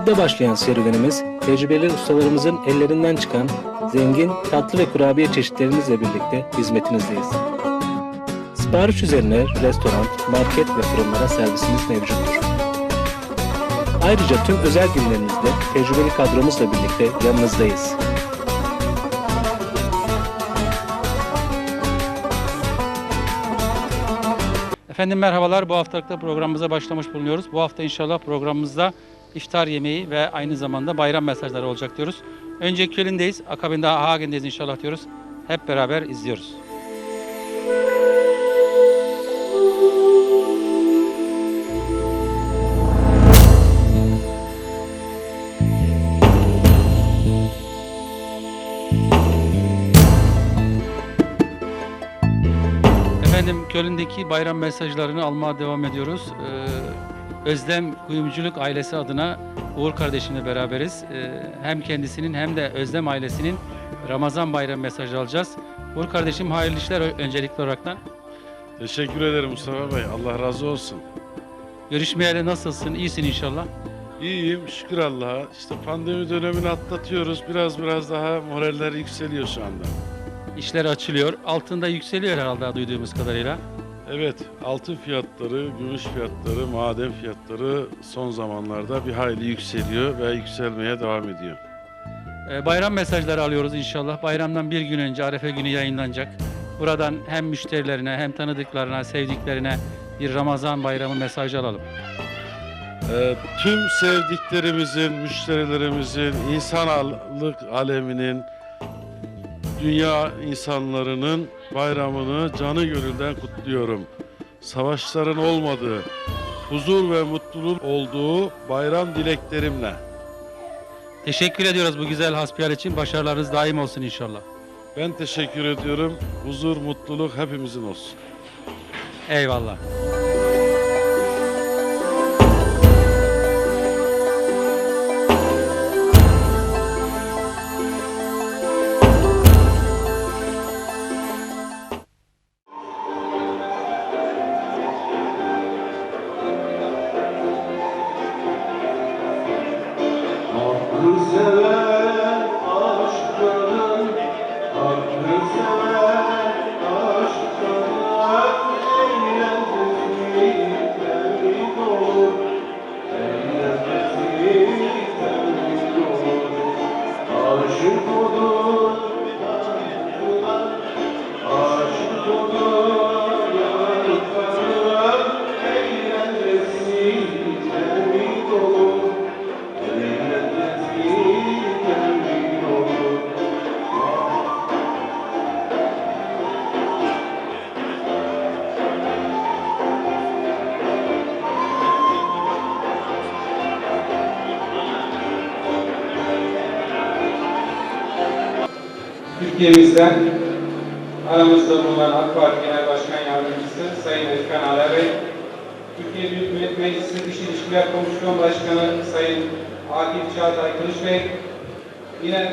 2007'de başlayan serüvenimiz, tecrübeli ustalarımızın ellerinden çıkan zengin tatlı ve kurabiye çeşitlerimizle birlikte hizmetinizdeyiz. Sipariş üzerine restoran, market ve fırınlara servisimiz mevcuttur. Ayrıca tüm özel günlerinizde tecrübeli kadromuzla birlikte yanınızdayız. Efendim merhabalar. Bu haftalıkta programımıza başlamış bulunuyoruz. Bu hafta inşallah programımızda iftar yemeği ve aynı zamanda bayram mesajları olacak diyoruz. Önce Köln'deyiz, akabinde Hagen'deyiz inşallah diyoruz. Hep beraber izliyoruz. Efendim Köln'deki bayram mesajlarını almaya devam ediyoruz. Ee, Özlem Kuyumculuk ailesi adına Uğur kardeşimle beraberiz. Ee, hem kendisinin hem de Özlem ailesinin Ramazan bayram mesajı alacağız. Uğur kardeşim hayırlı işler öncelikli olaraktan. Teşekkür ederim Mustafa Bey. Allah razı olsun. Görüşmeyeli nasılsın? İyisin inşallah. İyiyim şükür Allah'a. İşte pandemi dönemini atlatıyoruz. Biraz biraz daha moraller yükseliyor şu anda. İşler açılıyor. Altında yükseliyor herhalde duyduğumuz kadarıyla. Evet altın fiyatları, gümüş fiyatları, maden fiyatları son zamanlarda bir hayli yükseliyor ve yükselmeye devam ediyor. Ee, bayram mesajları alıyoruz inşallah. Bayramdan bir gün önce Arefe günü yayınlanacak. Buradan hem müşterilerine hem tanıdıklarına, sevdiklerine bir Ramazan bayramı mesajı alalım. Ee, tüm sevdiklerimizin, müşterilerimizin, insanlık aleminin, dünya insanlarının bayramını canı gönülden kutluyorum. Savaşların olmadığı, huzur ve mutluluk olduğu bayram dileklerimle. Teşekkür ediyoruz bu güzel hasbihal için. Başarılarınız daim olsun inşallah. Ben teşekkür ediyorum. Huzur, mutluluk hepimizin olsun. Eyvallah. Aramızda bulunan AK Parti Genel Başkan Yardımcısı Sayın Özkan Ala Türkiye Büyük Millet Meclisi Dış İlişkiler Komisyon Başkanı Sayın Akif Çağatay Kılıç Bey, yine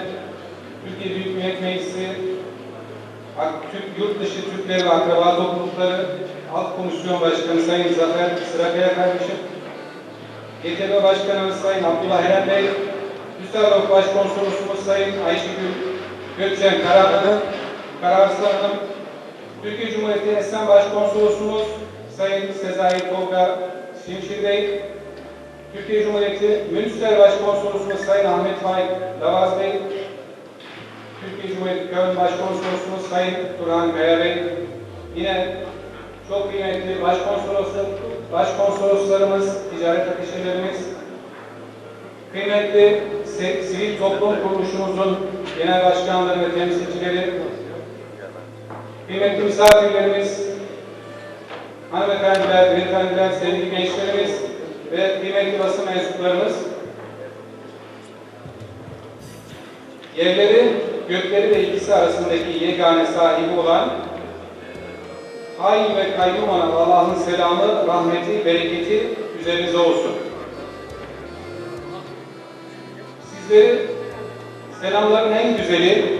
Türkiye Büyük Millet Meclisi Türk, Yurt Dışı Türkleri ve Akraba Toplulukları Alt Komisyon Başkanı Sayın Zafer Sırakaya kardeşim, GTB Başkanımız Sayın Abdullah Eren Bey, Düsseldorf Başkonsolosumuz Sayın Ayşegül Gökçen Karahanım, Kararslan Hanım, Türkiye Cumhuriyeti Esen Başkonsolosumuz Sayın Sezai Tolga Şimşir Bey, Türkiye Cumhuriyeti Münster Başkonsolosumuz Sayın Ahmet Faik Lavaz Bey, Türkiye Cumhuriyeti Köln Başkonsolosumuz Sayın Turhan Kaya Bey, yine çok kıymetli başkonsolosu, başkonsoloslarımız, ticaret ateşelerimiz, Kıymetli sivil toplum kuruluşumuzun genel başkanları ve temsilcileri, kıymetli misafirlerimiz, hanımefendiler, beyefendiler, sevgili gençlerimiz ve kıymetli basın mensuplarımız, yerleri, gökleri ve ikisi arasındaki yegane sahibi olan Hay ve kayyum olan Allah'ın selamı, rahmeti, bereketi üzerinize olsun. Sizleri selamların en güzeli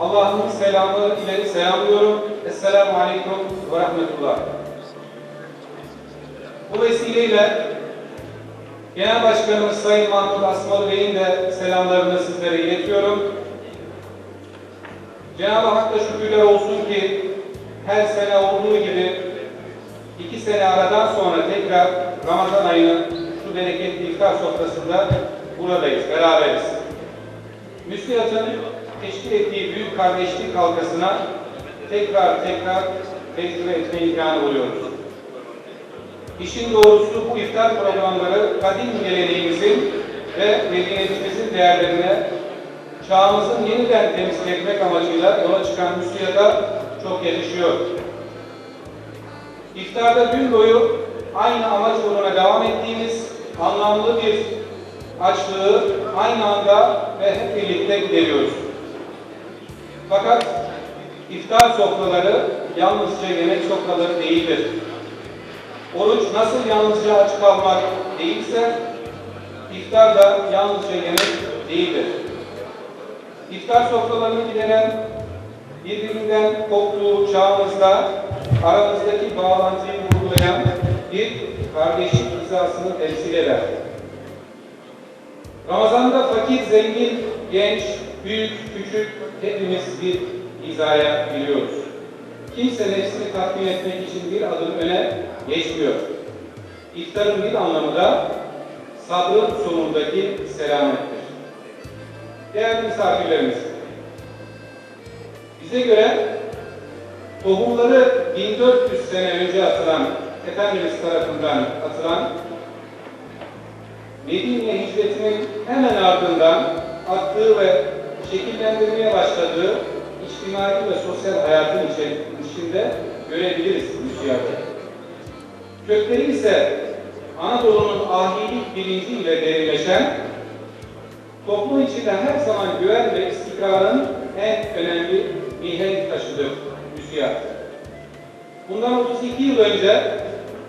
Allah'ın selamı ile selamlıyorum. Esselamu Aleyküm ve Rahmetullah. Bu vesileyle Genel Başkanımız Sayın Mahmut Asmalı Bey'in de selamlarını sizlere iletiyorum. Cenab-ı Hakk'a şükürler olsun ki her sene olduğu gibi iki sene aradan sonra tekrar Ramazan ayının şu bereketli iftar sofrasında buradayız, beraberiz. Müslihat'ın teşkil ettiği büyük kardeşlik halkasına tekrar tekrar tecrübe etme imkanı buluyoruz. İşin doğrusu bu iftar programları kadim geleneğimizin ve medeniyetimizin değerlerine çağımızın yeniden temsil etmek amacıyla yola çıkan müsiyata çok yakışıyor. İftarda gün boyu aynı amaç uğruna devam ettiğimiz anlamlı bir açlığı aynı anda ve hep birlikte gideriyoruz. Fakat iftar sofraları yalnızca yemek sofraları değildir. Oruç nasıl yalnızca aç kalmak değilse, iftar da yalnızca yemek değildir. İftar sofralarını gideren, birbirinden koptuğu çağımızda aramızdaki bağlantıyı vurgulayan bir kardeşlik hizasını temsil eder. Ramazan'da fakir, zengin, genç, büyük, küçük hepimiz bir hizaya giriyoruz. Kimse nefsini tatmin etmek için bir adım öne geçmiyor. İftarın bir anlamı da sabrın sonundaki selamettir. Değerli misafirlerimiz, bize göre tohumları 1400 sene önce atılan, Efendimiz tarafından atılan Medine hicretinin hemen ardından attığı ve şekillendirmeye başladığı içtimai ve sosyal hayatın içi- içinde görebiliriz müsiyatı. Kökleri ise Anadolu'nun ahilik bilinciyle derinleşen, toplum içinde her zaman güven ve istikrarın en önemli mihenk taşıdır müsiyat. Bundan 32 yıl önce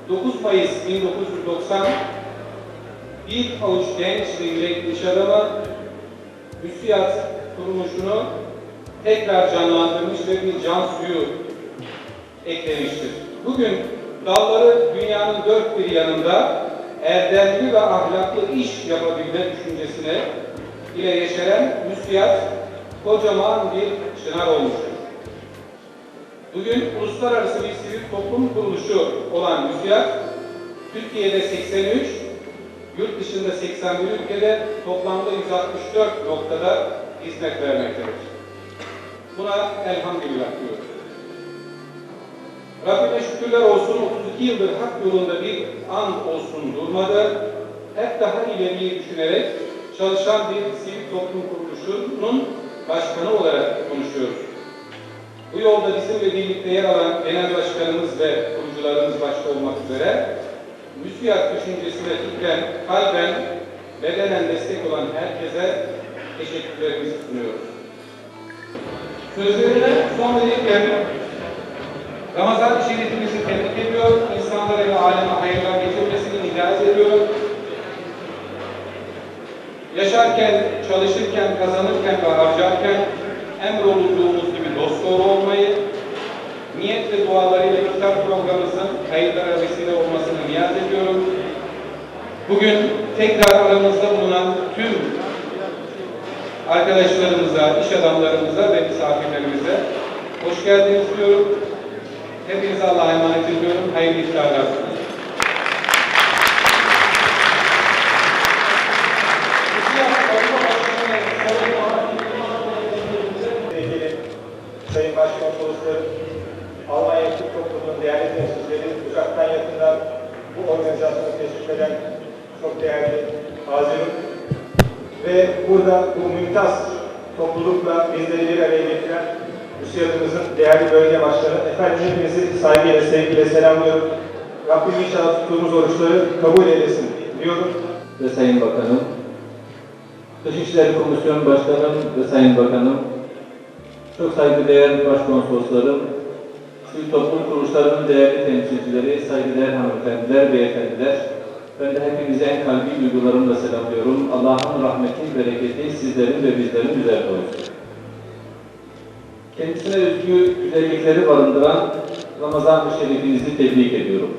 9 Mayıs 1990 bir avuç genç ve yürekli iş adamı müsiyat kuruluşunu tekrar canlandırmış ve bir can suyu eklemiştir. Bugün dalları dünyanın dört bir yanında erdemli ve ahlaklı iş yapabilme düşüncesine ile yeşeren müsiyat kocaman bir çınar olmuştur. Bugün uluslararası bir sivil toplum kuruluşu olan müsiyat, Türkiye'de 83, yurt dışında 81 ülkede toplamda 164 noktada hizmet vermektedir. Buna elhamdülillah diyoruz. Rabbime şükürler olsun 32 yıldır hak yolunda bir an olsun durmadı. Hep daha ileriyi düşünerek çalışan bir sivil toplum kuruluşunun başkanı olarak konuşuyoruz. Bu yolda bizimle birlikte yer alan genel başkanımız ve kurucularımız başta olmak üzere müsiyat düşüncesine fikren, kalben, bedenen destek olan herkese teşekkürlerimizi sunuyoruz. Sözlerine son verirken Ramazan-ı Şerifimizi tebrik ediyor, insanlara ve aleme hayırlar getirmesini niyaz ediyor. Yaşarken, çalışırken, kazanırken ve harcarken emrolunduğumuz gibi dosdoğru olmayı, niyet ve dualarıyla iftar programımızın hayırlara vesile olmasını niyaz ediyorum. Bugün tekrar aramızda bulunan tüm arkadaşlarımıza, iş adamlarımıza ve misafirlerimize hoş geldiniz diyorum. Hepinize Allah'a emanet ediyorum. Hayırlı iftarlar. Sevgili Sayın Başkonsoloslarım, Almanya Türk Topluluğu'nun değerli temsilcileri, uzaktan yakından bu organizasyonu teşvik eden çok değerli Hazirun ve burada bu mümtaz toplulukla bizleri bir araya getiren müsiyatımızın değerli bölge başkanı, efendim hepinizi saygıyla, sevgiyle selamlıyorum. Rabbim inşallah tuttuğumuz oruçları kabul eylesin diyorum. ve Sayın Bakanım, Dışişleri Komisyonu Başkanım ve Sayın Bakanım, çok saygıdeğer başkonsoloslarım, sivil toplum kuruluşlarının değerli temsilcileri, saygıdeğer hanımefendiler, beyefendiler, ben de hepinizi en kalbi duygularımla selamlıyorum. Allah'ın rahmeti, bereketi sizlerin ve bizlerin üzerinde olsun. Kendisine özgü güzellikleri barındıran Ramazan-ı Şerifinizi tebrik ediyorum.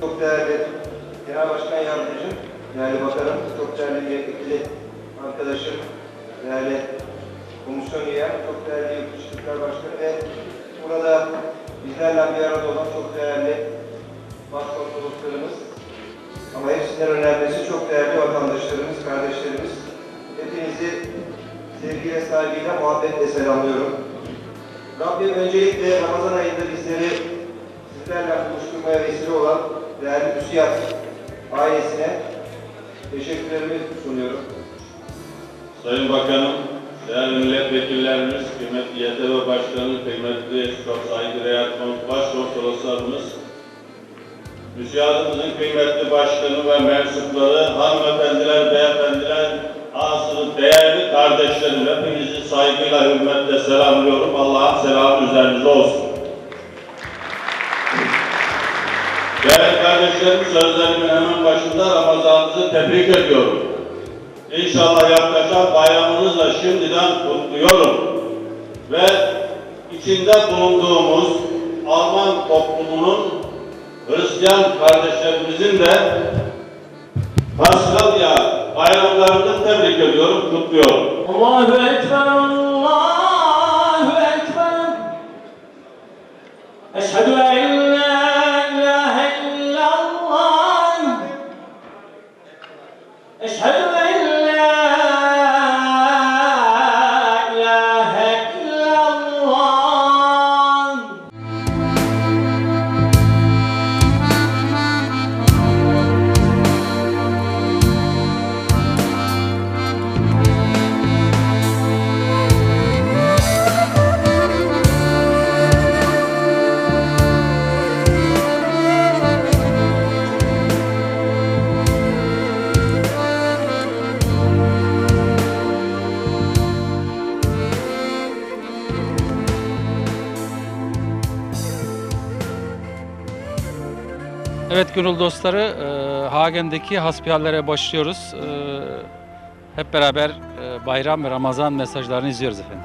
Çok değerli Genel Başkan Yardımcım, değerli bakanım, çok değerli milletvekili arkadaşım, değerli komisyon üyem, çok değerli yurt dışı ilişkiler başkanı ve burada bizlerle bir arada olan çok değerli başkonsoloslarımız ama hepsinden önemlisi çok değerli vatandaşlarımız, kardeşlerimiz. Hepinizi sevgiyle, saygıyla, muhabbetle selamlıyorum. Rabbim öncelikle Ramazan ayında bizleri sizlerle buluşturmaya vesile olan değerli TÜSİAD ailesine teşekkürlerimi sunuyorum. Sayın Bakanım, değerli milletvekillerimiz, kıymetli YTV Başkanı, kıymetli çok saygıdeğer başkonsoloslarımız, müsiyadımızın kıymetli başkanı ve mensupları, hanımefendiler, beyefendiler, asıl değerli kardeşlerim, hepinizi saygıyla, hürmetle selamlıyorum. Allah'ın selamı üzerinize olsun. Değerli kardeşlerim, sözlerimin hemen başında Ramazanınızı tebrik ediyorum. İnşallah yaklaşan bayramınızla şimdiden kutluyorum. Ve içinde bulunduğumuz Alman toplumunun Hristiyan kardeşlerimizin de Paskalya bayramlarını tebrik ediyorum, kutluyorum. Allahu Ekber, Allahu Ekber. Eşhedü en Evet gönül dostları, e, Hagen'deki hasbihallere başlıyoruz. E, hep beraber e, bayram ve Ramazan mesajlarını izliyoruz efendim.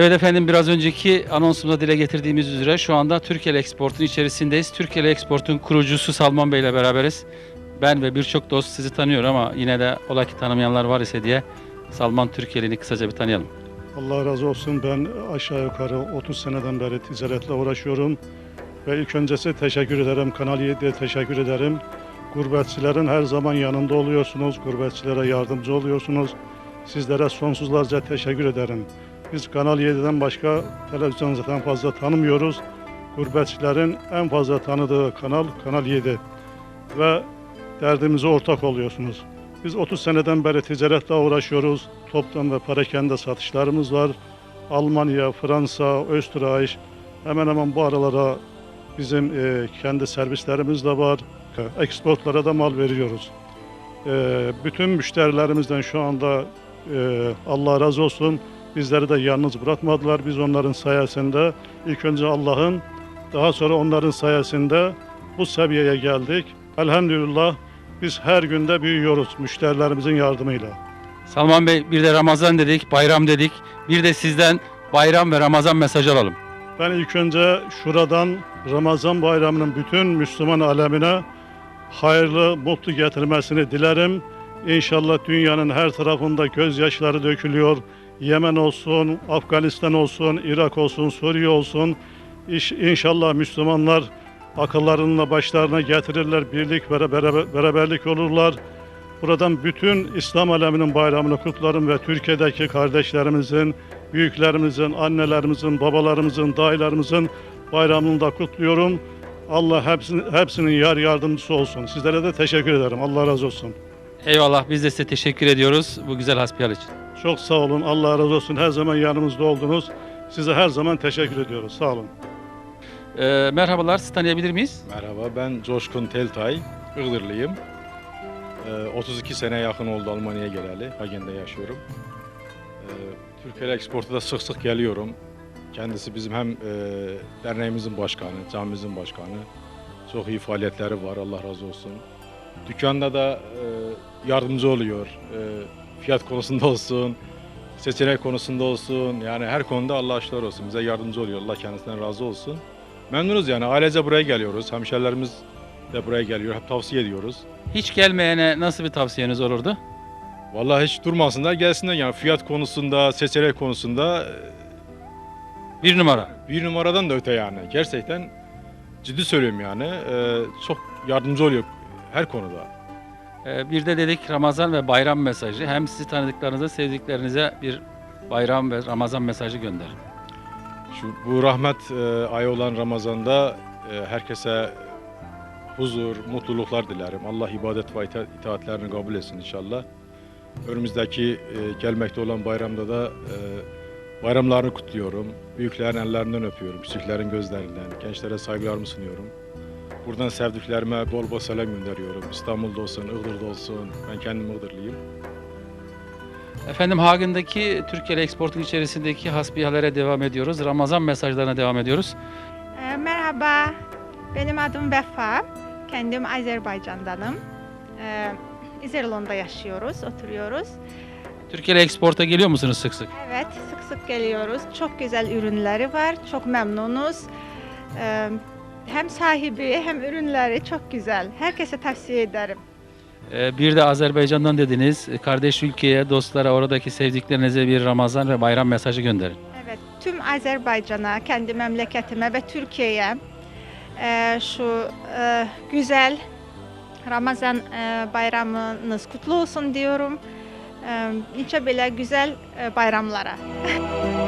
Evet efendim biraz önceki anonsumda dile getirdiğimiz üzere şu anda Türkiye Export'un içerisindeyiz. Türkiye Export'un kurucusu Salman Bey ile beraberiz. Ben ve birçok dost sizi tanıyor ama yine de ola ki tanımayanlar var ise diye Salman Türkiye'liğini kısaca bir tanıyalım. Allah razı olsun. Ben aşağı yukarı 30 seneden beri ticaretle uğraşıyorum. Ve ilk öncesi teşekkür ederim. Kanal 7'ye teşekkür ederim. Gurbetçilerin her zaman yanında oluyorsunuz. Gurbetçilere yardımcı oluyorsunuz. Sizlere sonsuzlarca teşekkür ederim. Biz Kanal 7'den başka televizyon zaten fazla tanımıyoruz. Gurbetçilerin en fazla tanıdığı kanal Kanal 7. Ve derdimize ortak oluyorsunuz. Biz 30 seneden beri ticaretle uğraşıyoruz. Toptan ve parakende satışlarımız var. Almanya, Fransa, Österreich hemen hemen bu aralara bizim e, kendi servislerimiz de var. Eksportlara da mal veriyoruz. E, bütün müşterilerimizden şu anda e, Allah razı olsun bizleri de yalnız bırakmadılar. Biz onların sayesinde ilk önce Allah'ın daha sonra onların sayesinde bu seviyeye geldik. Elhamdülillah biz her günde büyüyoruz müşterilerimizin yardımıyla. Salman Bey bir de Ramazan dedik, bayram dedik. Bir de sizden bayram ve Ramazan mesajı alalım. Ben ilk önce şuradan Ramazan bayramının bütün Müslüman alemine hayırlı, mutlu getirmesini dilerim. İnşallah dünyanın her tarafında gözyaşları dökülüyor. Yemen olsun, Afganistan olsun, Irak olsun, Suriye olsun. İş, inşallah Müslümanlar akıllarını başlarına getirirler, birlik ve beraber- beraberlik olurlar. Buradan bütün İslam aleminin bayramını kutlarım ve Türkiye'deki kardeşlerimizin, büyüklerimizin, annelerimizin, babalarımızın, dayılarımızın bayramını da kutluyorum. Allah hepsinin, hepsinin yar yardımcısı olsun. Sizlere de teşekkür ederim. Allah razı olsun. Eyvallah biz de size teşekkür ediyoruz bu güzel hasbihal için. Çok sağ olun. Allah razı olsun. Her zaman yanımızda oldunuz. Size her zaman teşekkür ediyoruz. Sağ olun. Ee, merhabalar sizi tanıyabilir miyiz? Merhaba ben Coşkun Teltay, Iğdırlıyım. Ee, 32 sene yakın oldu Almanya'ya geleli, Hagen'de yaşıyorum. Ee, Türkiye eksporta da sık sık geliyorum. Kendisi bizim hem e, derneğimizin başkanı, camimizin başkanı. Çok iyi faaliyetleri var. Allah razı olsun. Dükkanda da e, yardımcı oluyor. E, fiyat konusunda olsun, seçenek konusunda olsun. Yani her konuda Allah aşkına olsun. Bize yardımcı oluyor. Allah kendisinden razı olsun. Memnunuz yani. Ailece buraya geliyoruz. Hemşerilerimiz de buraya geliyor. Hep tavsiye ediyoruz. Hiç gelmeyene nasıl bir tavsiyeniz olurdu? Vallahi hiç durmasınlar gelsinler yani fiyat konusunda, seçenek konusunda Bir numara. bir numaradan da öte yani. Gerçekten ciddi söylüyorum yani. Ee, çok yardımcı oluyor her konuda. Ee, Bir de dedik Ramazan ve bayram mesajı. Hem sizi tanıdıklarınıza, sevdiklerinize bir bayram ve Ramazan mesajı gönderin. Şu bu rahmet e, ayı olan Ramazan'da e, herkese huzur, mutluluklar dilerim. Allah ibadet ve ita- itaatlerini kabul etsin inşallah. Önümüzdeki e, gelmekte olan bayramda da e, bayramlarını kutluyorum. Büyüklerin ellerinden öpüyorum, küçüklerin gözlerinden, gençlere saygılarımı sunuyorum. Buradan sevdiklerime bol bol selam gönderiyorum. İstanbul'da olsun, Iğdır'da olsun. Ben kendim Iğdırlıyım. Efendim Hagen'daki Türkiye eksportun içerisindeki hasbihalere devam ediyoruz. Ramazan mesajlarına devam ediyoruz. Ee, Merhaba, benim adım Vefa. Kendim Azerbaycan'danım. Ee, İzerlon'da yaşıyoruz, oturuyoruz. Türkiye eksporta geliyor musunuz sık sık? Evet, sık sık geliyoruz. Çok güzel ürünleri var, çok memnunuz. Ee, hem sahibi hem ürünleri çok güzel. Herkese tavsiye ederim. Ee, Bir de Azerbaycan'dan dediniz. Kardeş ülkeye, dostlara, oradaki sevdiklerinize bir Ramazan ve bayram mesajı gönderin. Evet, tüm Azerbaycan'a, kendi memleketime ve Türkiye'ye e, şu e, güzel Ramazan e, bayramınız kutlu olsun diyorum. E, nice böyle güzel e, bayramlara.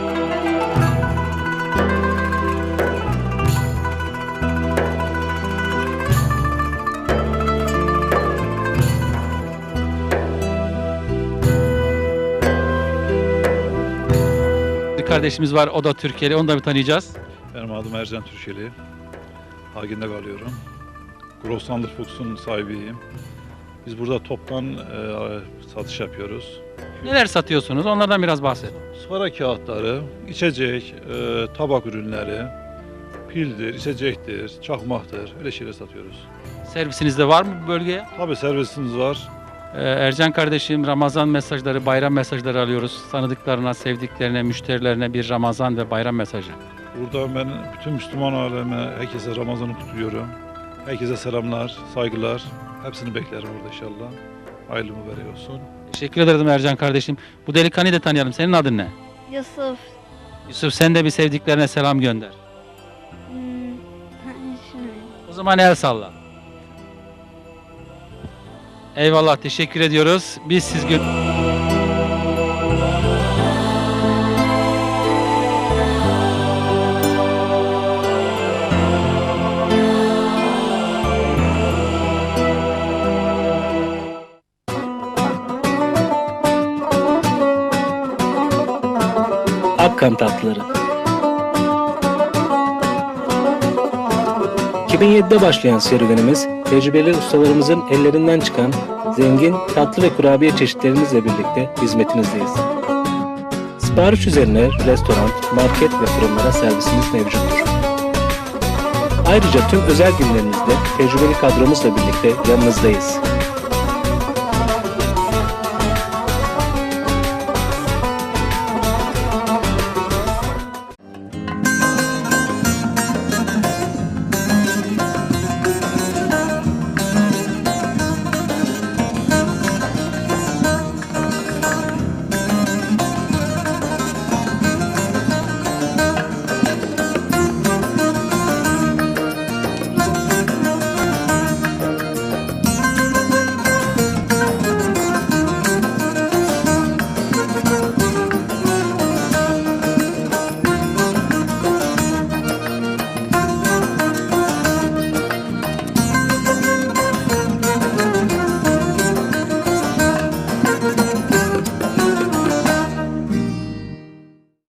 Bir kardeşimiz var, o da Türkiye'li. Onu da bir tanıyacağız. Benim adım Ercan Türkeli. Hagin'de kalıyorum. Grossander Fuchs'un sahibiyim. Biz burada toptan e, satış yapıyoruz. Neler satıyorsunuz? Onlardan biraz bahset. Sıvara kağıtları, içecek, e, tabak ürünleri, pildir, içecektir, çakmaktır. Öyle şeyler satıyoruz. Servisinizde var mı bu bölgeye? Tabii servisimiz var. Ee, Ercan kardeşim Ramazan mesajları, bayram mesajları alıyoruz. Tanıdıklarına, sevdiklerine, müşterilerine bir Ramazan ve bayram mesajı. Burada ben bütün Müslüman aleme, herkese Ramazan'ı kutluyorum. Herkese selamlar, saygılar. Hepsini beklerim burada inşallah. Hayırlı mübarek olsun. Teşekkür ederim Ercan kardeşim. Bu delikanlıyı da tanıyalım. Senin adın ne? Yusuf. Yusuf sen de bir sevdiklerine selam gönder. Hmm. O zaman el salla. Eyvallah teşekkür ediyoruz. Biz siz gö- Akkan tatlıları. 2007'de başlayan serüvenimiz, tecrübeli ustalarımızın ellerinden çıkan zengin tatlı ve kurabiye çeşitlerimizle birlikte hizmetinizdeyiz. Sipariş üzerine restoran, market ve fırınlara servisimiz mevcuttur. Ayrıca tüm özel günlerinizde tecrübeli kadromuzla birlikte yanınızdayız.